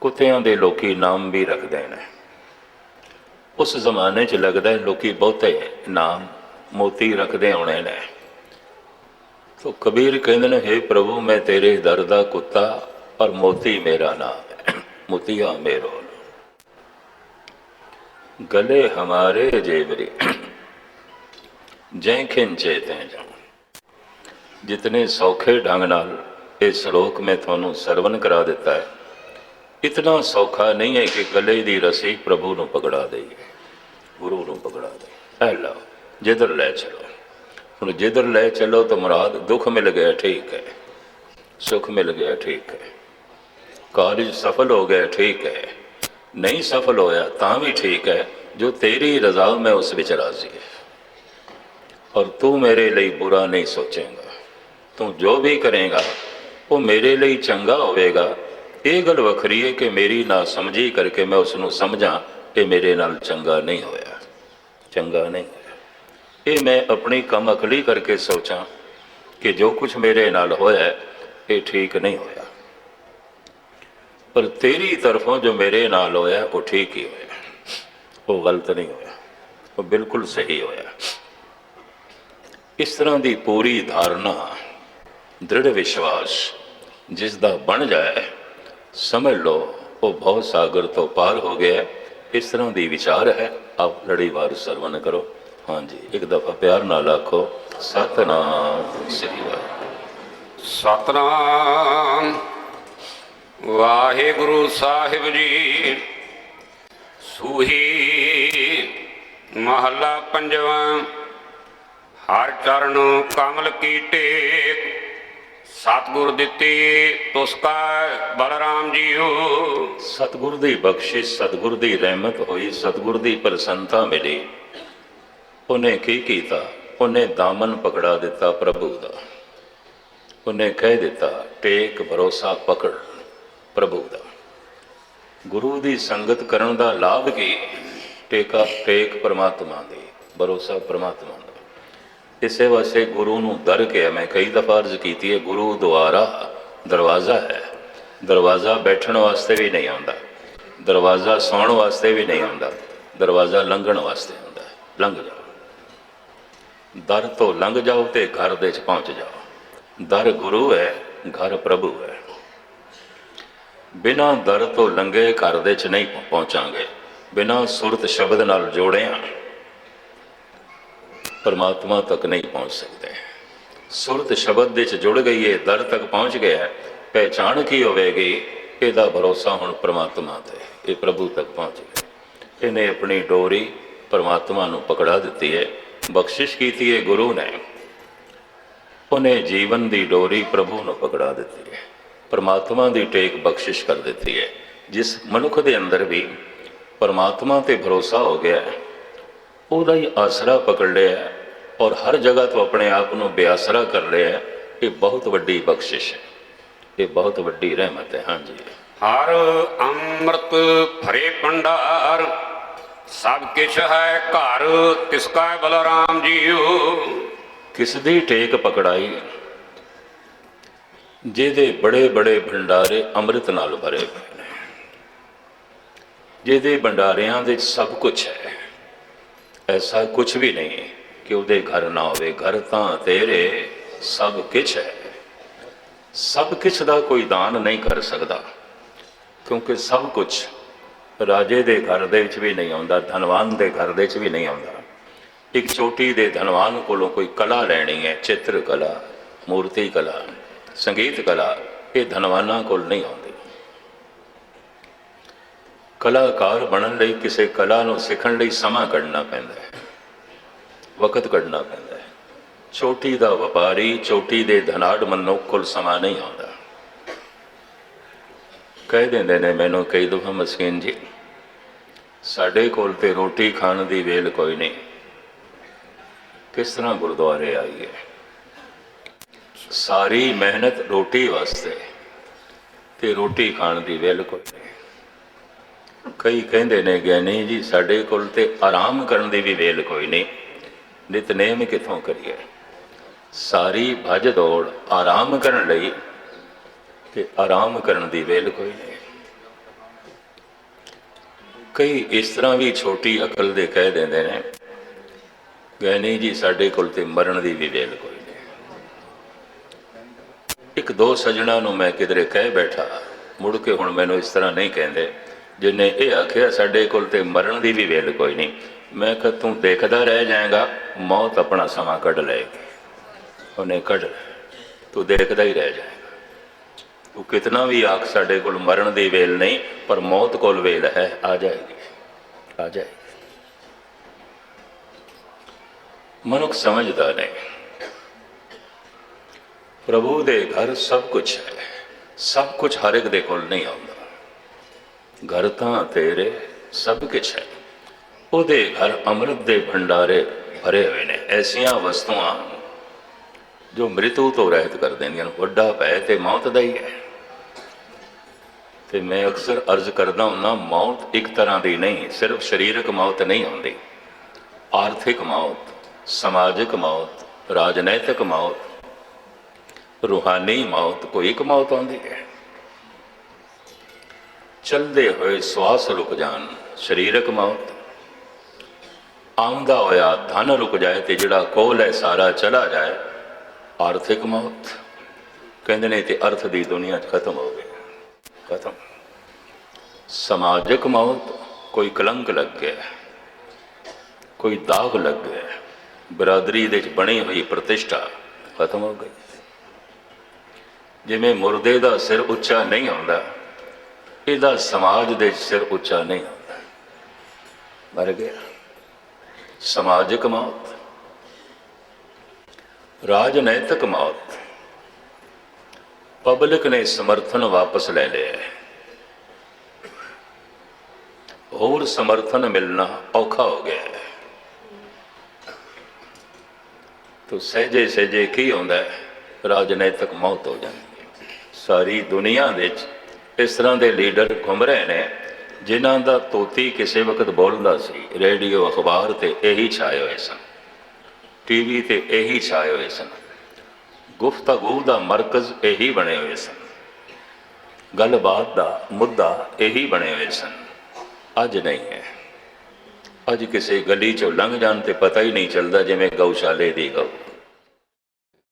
ਕੁੱਤਿਆਂ ਦੇ ਲੋਕੀ ਨਾਮ ਵੀ ਰੱਖਦੇ ਨੇ। ਉਸ ਜ਼ਮਾਨੇ 'ਚ ਲੱਗਦਾ ਹੈ ਲੋਕੀ ਬਹੁਤੇ ਨਾਮ ਮੋਤੀ ਰੱਖਦੇ ਹੋਣੇ ਨੇ। ਤੋ ਕਬੀਰ ਕਹਿੰਦੇ ਨੇ हे ਪ੍ਰਭੂ, ਮੈਂ ਤੇਰੇ ਦਰ ਦਾ ਕੁੱਤਾ ਔਰ ਮੋਤੀ ਮੇਰਾ ਨਾਮ ਹੈ। ਮੋਤੀਆ ਮੇਰੋ ਗਲੇ ਹਮਾਰੇ ਜੇਵਰੀ ਜੈ ਖਿੰਚੇ ਤੈ ਜਿਤਨੇ ਸੌਖੇ ਢੰਗ ਨਾਲ ਇਹ ਸ਼ਲੋਕ ਮੈਂ ਤੁਹਾਨੂੰ ਸਰਵਨ ਕਰਾ ਦਿੱਤਾ ਹੈ ਇਤਨਾ ਸੌਖਾ ਨਹੀਂ ਹੈ ਕਿ ਗਲੇ ਦੀ ਰਸੀ ਪ੍ਰਭੂ ਨੂੰ ਪਕੜਾ ਦੇਈਏ, ਗੁਰੂ ਨੂੰ ਪਕੜਾ ਦੇ ਐ ਲਓ, ਜਿੱਧਰ ਲੈ ਚਲੋ। ਹੁਣ ਜਿੱਧਰ ਲੈ ਚਲੋ ਤਾਂ ਮੁਰਾਦ ਦੁੱਖ ਮਿਲ ਗਿਆ, ਠੀਕ ਹੈ। ਸੁਖ ਮਿਲ ਗਿਆ, ਠੀਕ ਹੈ। ਕਾਰਜ ਸਫਲ ਹੋ ਗਿਆ, ਠੀਕ ਹੈ। ਨਹੀਂ ਸਫਲ ਹੋਇਆ ਤਾਂ ਵੀ ਠੀਕ ਹੈ, ਜੋ ਤੇਰੀ ਰਜ਼ਾ ਮੈਂ ਉਸ ਵਿੱਚ ਰਾਜ਼ੀ ਹੈ। ਔਰ ਤੂੰ ਮੇਰੇ ਲਈ ਬੁਰਾ ਨਹੀਂ ਸੋਚੇਗਾ। ਤੂੰ ਜੋ ਵੀ ਕਰੇਗਾ, ਉਹ ਮੇਰੇ ਲਈ ਚੰਗਾ ਹੋਵੇਗਾ। ਇਹ ਗੱਲ ਵੱਖਰੀ ਹੈ ਕਿ ਮੇਰੀ ਨਾ ਸਮਝੀ ਕਰਕੇ ਮੈਂ ਉਸ ਨੂੰ ਸਮਝਾਂ ਇਹ ਮੇਰੇ ਨਾਲ ਚੰਗਾ ਨਹੀਂ ਹੋਇਆ। ਚੰਗਾ ਨਹੀਂ ਇਹ ਮੈਂ ਆਪਣੀ ਕਮ ਅਕਲੀ ਕਰਕੇ ਸੋਚਾਂ ਕਿ ਜੋ ਕੁਝ ਮੇਰੇ ਨਾਲ ਹੋਇਆ, ਇਹ ਠੀਕ ਨਹੀਂ ਹੋਇਆ। ਪਰ ਤੇਰੀ ਤਰਫੋਂ ਜੋ ਮੇਰੇ ਨਾਲ ਹੋਇਆ, ਉਹ ਠੀਕ ਹੀ ਹੋਇਆ। ਉਹ ਗਲਤ ਨਹੀਂ ਹੋਇਆ। ਉਹ ਬਿਲਕੁਲ ਸਹੀ ਹੋਇਆ। ਇਸ ਤਰ੍ਹਾਂ ਦੀ ਪੂਰੀ ਧਾਰਨਾ, ਦ੍ਰਿੜ ਵਿਸ਼ਵਾਸ ਜਿਸ ਦਾ ਬਣ ਜਾਏ ਸਮਝ ਲਓ, ਉਹ ਬਹੁਤ ਸਾਗਰ ਤੋਂ ਪਾਰ ਹੋ ਗਿਆ ਇਸ ਤਰ੍ਹਾਂ ਦੀ ਵਿਚਾਰ ਹੈ। ਆਪ ਲੜੀਵਾਰ ਸਰਵਨ ਕਰੋ। ਹਾਂਜੀ, ਇੱਕ ਦਫਾ ਪਿਆਰ ਨਾਲ ਆਖੋ, ਸਤਨਾਮ, ਸ੍ਰੀ ਵਾਹਿਗੁਰੂ। ਸਤਨਾਮ। ਵਾਹਿਗੁਰੂ ਸਾਹਿਬ ਜੀ, ਸੂਹੀ ਮਹੱਲਾ ਪੰਜਵਾਂ। ਹਰ ਚਰਨ ਕਮਲ ਕੀ ਟੇਕ ਸਤਿਗੁਰ ਦਿੱਤੀ ਤੁਸਕਾ ਬਲਰਾਮ ਜੀਓ। ਸਤਿਗੁਰ ਦੀ ਬਖਸ਼ਿਸ਼, ਸਤਿਗੁਰ ਦੀ ਰਹਿਮਤ ਹੋਈ, ਸਤਿਗੁਰ ਦੀ ਪ੍ਰਸੰਨਤਾ ਮਿਲੀ। ਉਹਨੇ ਕੀ ਕੀਤਾ? ਉਹਨੇ ਦਾਮਨ ਪਕੜਾ ਦਿੱਤਾ ਪ੍ਰਭੂ ਦਾ। ਉਹਨੇ ਕਹਿ ਦਿੱਤਾ, ਟੇਕ ਭਰੋਸਾ, ਪਕੜ ਪ੍ਰਭੂ ਦਾ। ਗੁਰੂ ਦੀ ਸੰਗਤ ਕਰਨ ਦਾ ਲਾਭ ਕੀ? ਟੇਕਾ, ਟੇਕ ਪ੍ਰਮਾਤਮਾ ਦੀ, ਭਰੋਸਾ ਪ੍ਰਮਾਤਮਾ ਦਾ। ਇਸੇ ਵਾਸਤੇ ਗੁਰੂ ਨੂੰ ਦਰ ਕੇ ਮੈਂ ਕਈ ਦਫਾ ਅਰਜ਼ ਕੀਤੀ ਹੈ, ਗੁਰੂ, ਦੁਆਰਾ ਦਰਵਾਜ਼ਾ ਹੈ। ਦਰਵਾਜ਼ਾ ਬੈਠਣ ਵਾਸਤੇ ਵੀ ਨਹੀਂ ਆਉਂਦਾ। ਦਰਵਾਜ਼ਾ ਸੌਣ ਵਾਸਤੇ ਵੀ ਨਹੀਂ ਆਉਂਦਾ। ਦਰਵਾਜ਼ਾ ਲੰਘਣ ਵਾਸਤੇ ਆਉਂਦਾ ਹੈ। ਲੰਘ ਜਾਓ। ਦਰ ਤੋਂ ਲੰਘ ਜਾਓ ਤੇ ਘਰ ਦੇ ਚ ਪਹੁੰਚ ਜਾਓ। ਦਰ ਗੁਰੂ ਹੈ, ਘਰ ਪ੍ਰਭੂ ਹੈ। ਬਿਨਾਂ ਦਰ ਤੋਂ ਲੰਘੇ ਘਰ ਦੇ ਚ ਨਹੀਂ ਪਹੁੰਚਾਂਗੇ। ਬਿਨਾਂ ਸੁਰਤ ਸ਼ਬਦ ਨਾਲ ਜੋੜਿਆਂ ਪਰਮਾਤਮਾ ਤੱਕ ਨਹੀਂ ਪਹੁੰਚ ਸਕਦੇ। ਸੁਰਤ ਸ਼ਬਦ ਦੇ ਚ ਜੁੜ ਗਈ ਹੈ ਦਰ ਤੱਕ ਪਹੁੰਚ ਗਿਆ ਪਹਿਚਾਣ ਕੀ ਹੋਵੇਗੀ, ਇਹਦਾ ਭਰੋਸਾ ਹੁਣ ਪਰਮਾਤਮਾ ਤੇ, ਇਹ ਪ੍ਰਭੂ ਤੱਕ ਪਹੁੰਚ ਗਿਆ। ਇਹਨੇ ਆਪਣੀ ਡੋਰੀ ਪਰਮਾਤਮਾ ਨੂੰ ਪਕੜਾ ਦਿੱਤੀ ਹੈ ਬਖਸ਼ਿਸ਼ ਕੀਤੀ ਹੈ ਗੁਰੂ ਨੇ। ਉਹਨੇ ਜੀਵਨ ਦੀ ਡੋਰੀ ਪ੍ਰਭੂ ਨੂੰ ਪਕੜਾ ਦਿੱਤੀ ਹੈ ਪਰਮਾਤਮਾ ਦੀ ਟੇਕ ਬਖਸ਼ਿਸ਼ ਕਰ ਦਿੱਤੀ ਹੈ ਜਿਸ ਮਨੁੱਖ ਦੇ ਅੰਦਰ ਵੀ ਪਰਮਾਤਮਾ ਤੇ ਭਰੋਸਾ ਹੋ ਗਿਆ ਹੈ ਉਹਦਾ ਹੀ ਆਸਰਾ ਪਕੜ ਲਿਆ ਔਰ ਹਰ ਜਗ੍ਹਾ ਤੋਂ ਆਪਣੇ ਆਪ ਨੂੰ ਬੇਆਸਰਾ ਕਰ ਲਿਆ ਇਹ ਬਹੁਤ ਵੱਡੀ ਬਖਸ਼ਿਸ਼ ਹੈ। ਇਹ ਬਹੁਤ ਵੱਡੀ ਰਹਿਮਤ ਹੈ। ਹਾਂਜੀ। ਹਰ ਅੰਮ੍ਰਿਤ ਭਰੇ ਭੰਡਾਰ ਸਭ ਕਿਛ ਹੈ ਘਰ ਤਿਸਕਾ ਬਲਰਾਮ ਜੀਓ ਕਿਸ ਦੀ ਟੇਕ ਪਕੜਾਈ? ਜਿਹਦੇ ਬੜੇ ਬੜੇ ਭੰਡਾਰੇ ਅੰਮ੍ਰਿਤ ਨਾਲ ਭਰੇ ਪਏ ਨੇ। ਜਿਹਦੇ ਭੰਡਾਰਿਆਂ ਦੇ ਸਭ ਕੁਝ ਹੈ। ਐਸਾ ਕੁਝ ਵੀ ਨਹੀਂ ਕਿ ਉਹਦੇ ਘਰ ਨਾ ਹੋਵੇ। ਘਰ ਤਾਂ ਤੇਰੇ ਸਭ ਕੁਝ ਹੈ। ਸਭ ਕੁਝ ਦਾ ਕੋਈ ਦਾਨ ਨਹੀਂ ਕਰ ਸਕਦਾ, ਕਿਉਂਕਿ ਸਭ ਕੁਝ ਰਾਜੇ ਦੇ ਘਰ ਦੇ ਵਿੱਚ ਵੀ ਨਹੀਂ ਆਉਂਦਾ, ਧਨਵਾਨ ਦੇ ਘਰ ਦੇ ਵਿੱਚ ਵੀ ਨਹੀਂ ਆਉਂਦਾ। ਇੱਕ ਚੋਟੀ ਦੇ ਧਨਵਾਨ ਕੋਲੋਂ ਕੋਈ ਕਲਾ ਲੈਣੀ ਹੈ, ਚਿੱਤਰ ਕਲਾ, ਮੂਰਤੀ ਕਲਾ, ਸੰਗੀਤ ਕਲਾ, ਇਹ ਧਨਵਾਨਾਂ ਕੋਲ ਨਹੀਂ ਆਉਂਦੀ। ਕਲਾਕਾਰ ਬਣਨ ਲਈ ਕਿਸੇ ਕਲਾ ਨੂੰ ਸਿੱਖਣ ਲਈ ਸਮਾਂ ਕੱਢਣਾ ਪੈਂਦਾ ਹੈ। ਵਕਤ ਕੱਢਣਾ ਪੈਂਦਾ ਹੈ। ਚੋਟੀ ਦਾ ਵਪਾਰੀ ਛੋਟੀ ਦੇ ਧਨਾੜ ਮਨੁੱਖ ਕੋਲ ਸਮਾਂ ਨਹੀਂ ਆਉਂਦਾ। ਕਹਿ ਦਿੰਦੇ ਨੇ, ਮੈਨੂੰ ਕਈ ਦਫਾ ਮਸਕੀਨ ਜੀ। ਸਾਡੇ ਕੋਲ ਤੇ ਰੋਟੀ ਖਾਣ ਦੀ ਵੇਲ ਕੋਈ ਨਹੀਂ। ਕਿਸ ਤਰ੍ਹਾਂ ਗੁਰਦੁਆਰੇ ਆਈਏ? ਸਾਰੀ ਮਿਹਨਤ ਰੋਟੀ ਵਾਸਤੇ। ਤੇ ਰੋਟੀ ਖਾਣ ਦੀ ਵੇਲ ਕੋਈ ਨਹੀਂ। ਕਈ ਕਹਿੰਦੇ ਨੇ ਗਿਆਨੀ ਜੀ, ਸਾਡੇ ਕੋਲ ਤੇ ਆਰਾਮ ਕਰਨ ਦੀ ਵੀ ਵੇਲ ਕੋਈ ਨਹੀਂ। ਨਿਤਨੇਮ ਕਿੱਥੋਂ ਕਰੀਏ? ਸਾਰੀ ਭੱਜ ਦੌੜ ਆਰਾਮ ਕਰਨ ਲਈ ਤੇ ਆਰਾਮ ਕਰਨ ਦੀ ਵੇਲ ਕੋਈ ਨਹੀਂ। ਕਈ ਇਸ ਤਰ੍ਹਾਂ ਵੀ ਛੋਟੀ ਅਕਲ ਦੇ ਕਹਿ ਦਿੰਦੇ ਨੇ ਗਿਆਨੀ ਜੀ, ਸਾਡੇ ਕੋਲ ਤੇ ਮਰਨ ਦੀ ਵੀ ਵੇਲ ਕੋਈ ਨਹੀਂ। ਇੱਕ ਦੋ ਸਜਣਾ ਨੂੰ ਮੈਂ ਕਿਧਰੇ ਕਹਿ ਬੈਠਾ, ਮੁੜ ਕੇ ਹੁਣ ਮੈਨੂੰ ਇਸ ਤਰ੍ਹਾਂ ਨਹੀਂ ਕਹਿੰਦੇ। ਜਿਹਨੇ ਇਹ ਆਖਿਆ, ਸਾਡੇ ਕੋਲ ਤੇ ਮਰਨ ਦੀ ਵੀ ਵੇਲ ਕੋਈ ਨਹੀਂ। ਮੈਂ ਕਿਹਾ, ਤੂੰ ਦੇਖਦਾ ਰਹਿ ਜਾਏਗਾ, ਮੌਤ ਆਪਣਾ ਸਮਾਂ ਕੱਢ ਲਏਗੀ। ਉਹਨੇ ਕੱਢ ਲਿਆ। ਤੂੰ ਦੇਖਦਾ ਹੀ ਰਹਿ ਜਾਏਗਾ। ਤੂੰ ਕਿਤਨਾ ਵੀ ਆਖ, ਸਾਡੇ ਕੋਲ ਮਰਨ ਦੀ ਵੇਲ ਨਹੀਂ, ਪਰ ਮੌਤ ਕੋਲ ਵੇਲ ਹੈ। ਆ ਜਾਏਗੀ। ਆ ਜਾਏਗੀ। ਮਨੁੱਖ ਸਮਝਦਾ ਨਹੀਂ। ਪ੍ਰਭੂ ਦੇ ਘਰ ਸਭ ਕੁਝ ਹੈ। ਸਭ ਕੁਝ ਹਰ ਇੱਕ ਦੇ ਕੋਲ ਨਹੀਂ ਆਉਂਦਾ। ਘਰ ਤਾਂ ਤੇਰੇ ਸਭ ਕੁਝ ਹੈ। ਉਹਦੇ ਘਰ ਅੰਮ੍ਰਿਤ ਦੇ ਭੰਡਾਰੇ ਭਰੇ ਹੋਏ ਨੇ। ਐਸੀਆਂ ਵਸਤੂਆਂ ਜੋ ਮ੍ਰਿਤੂ ਤੋਂ ਰਹਿਤ ਕਰ ਦਿੰਦੀਆਂ ਨੇ। ਵੱਡਾ ਭੈ ਤੇ ਮੌਤ ਦਾ ਹੀ ਹੈ। ਤੇ ਮੈਂ ਅਕਸਰ ਅਰਜ਼ ਕਰਦਾ ਹੁੰਨਾ ਮੌਤ ਇੱਕ ਤਰ੍ਹਾਂ ਦੀ ਨਹੀਂ, ਸਿਰਫ ਸਰੀਰਕ ਮੌਤ ਨਹੀਂ ਹੁੰਦੀ। ਆਰਥਿਕ ਮੌਤ, ਸਮਾਜਿਕ ਮੌਤ, ਰਾਜਨੈਤਿਕ ਮੌਤ, ਰੂਹਾਨੀ ਮੌਤ, ਕੋਈ ਇੱਕ ਮੌਤ ਆਉਂਦੀ ਹੈ। ਚਲਦੇ ਹੋਏ ਸਵਾਸ ਰੁਕ ਜਾਣ, ਸਰੀਰਕ ਮੌਤ। ਆਉਂਦਾ ਹੋਇਆ ਧਨ ਰੁਕ ਜਾਏ ਤੇ ਜਿਹੜਾ ਕੋਲ ਹੈ ਸਾਰਾ ਚਲਾ ਜਾਏ, ਆਰਥਿਕ ਮੌਤ। ਕਹਿੰਦੇ ਨੇ ਤੇ ਅਰਥ ਦੀ ਦੁਨੀਆ 'ਚ ਖਤਮ ਹੋ ਗਈ। ਖਤਮ। ਸਮਾਜਿਕ ਮੌਤ, ਕੋਈ ਕਲੰਕ ਲੱਗ ਗਿਆ ਕੋਈ ਦਾਗ ਲੱਗ ਗਿਆ ਬਰਾਦਰੀ ਦੇ ਵਿੱਚ ਬਣੀ ਹੋਈ ਪ੍ਰਤਿਸ਼ਠਾ ਖਤਮ ਹੋ ਗਈ। ਜਿਵੇਂ ਮੁਰਦੇ ਦਾ ਸਿਰ ਉੱਚਾ ਨਹੀਂ ਹੁੰਦਾ ਇਹਦਾ ਸਮਾਜ ਦੇ ਸਿਰ ਉੱਚਾ ਨਹੀਂ ਹੁੰਦਾ। ਮਰ ਗਿਆ। ਸਮਾਜਿਕ ਮੌਤ। ਰਾਜਨੈਤਿਕ ਮੌਤ। ਪਬਲਿਕ ਨੇ ਸਮਰਥਨ ਵਾਪਸ ਲੈ ਲਿਆ ਹੈ। ਹੋਰ ਸਮਰਥਨ ਮਿਲਣਾ ਔਖਾ ਹੋ ਗਿਆ ਹੈ। ਤੋ ਸਹਜੇ ਸਹਜੇ ਕੀ ਹੁੰਦਾ ਹੈ? ਰਾਜਨੈਤਿਕ ਮੌਤ ਹੋ ਜਾਂਦੀ ਸਾਰੀ ਦੁਨੀਆ ਵਿੱਚ ਇਸ ਤਰ੍ਹਾਂ ਦੇ ਲੀਡਰ ਘੁੰਮ ਰਹੇ ਨੇ, ਜਿਨ੍ਹਾਂ ਦਾ ਤੋਤੀ ਕਿਸੇ ਵਕਤ ਬੋਲਦਾ ਸੀ, ਰੇਡੀਓ ਅਖਬਾਰ ਤੇ ਇਹੀ ਛਾਏ ਹੋਏ ਸਨ। ਟੀਵੀ ਤੇ ਇਹੀ ਛਾਏ ਹੋਏ ਸਨ। ਗੁਫ਼ਤਗੂ ਦਾ ਮਰਕਜ਼ ਇਹੀ ਬਣੇ ਹੋਏ ਸਨ। ਗੱਲਬਾਤ ਦਾ ਮੁੱਦਾ ਇਹੀ ਬਣੇ ਹੋਏ ਸਨ। ਅੱਜ ਨਹੀਂ ਹੈ। ਅੱਜ ਕਿਸੇ ਗਲੀ ਚੋਂ ਲੰਘ ਜਾਣ ਤੇ ਪਤਾ ਹੀ ਨਹੀਂ ਚੱਲਦਾ ਜਿਵੇਂ ਗਊਸ਼ਾਲੇ ਦੀ ਗਊ।